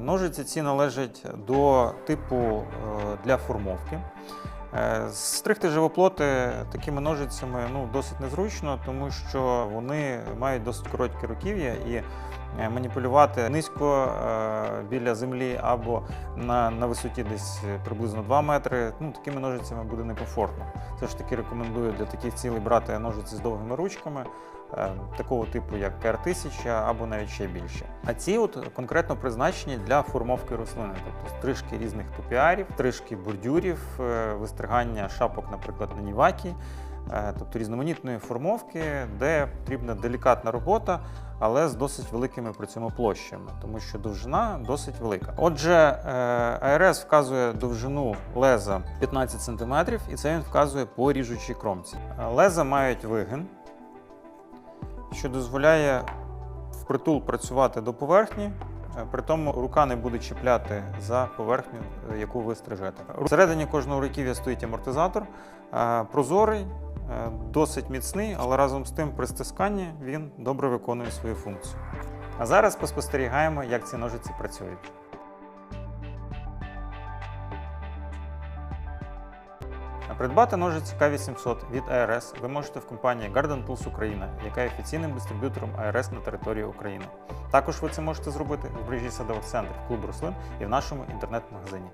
Ножиці ці належать до типу е, для формовки. Е, Стригти живоплоти такими ножицями ну, досить незручно, тому що вони мають досить коротке руків'я і маніпулювати низько е, біля землі або на, на висоті десь приблизно 2 метри. Ну, такими ножицями буде некомфортно. Все ж таки рекомендую для таких цілей брати ножиці з довгими ручками, е, такого типу, як КР-1000 або навіть ще більше. А ці от конкретно призначені для формовки рослини, тобто стрижки різних топіарів, стрижки бордюрів, е, вистригання шапок, наприклад, на нівакі. Е, Тобто різноманітної формовки, де потрібна делікатна робота, але з досить великими при цьому площами, тому що довжина досить велика. Отже, е, АРС вказує довжину леза 15 см, і це він вказує по ріжучій кромці. Е, Леза мають вигин, що дозволяє впритул працювати до поверхні. При тому рука не буде чіпляти за поверхню, яку ви стрижете. Всередині кожного руків'я стоїть амортизатор, прозорий, досить міцний, але разом з тим при стисканні він добре виконує свою функцію. А зараз поспостерігаємо, як ці ножиці працюють. Придбати ножиці К800 від АРС ви можете в компанії Garden Tools Україна, яка є офіційним дистриб'ютором АРС на території України. Також ви це можете зробити в мережі садових центрів клуб рослин і в нашому інтернет-магазині.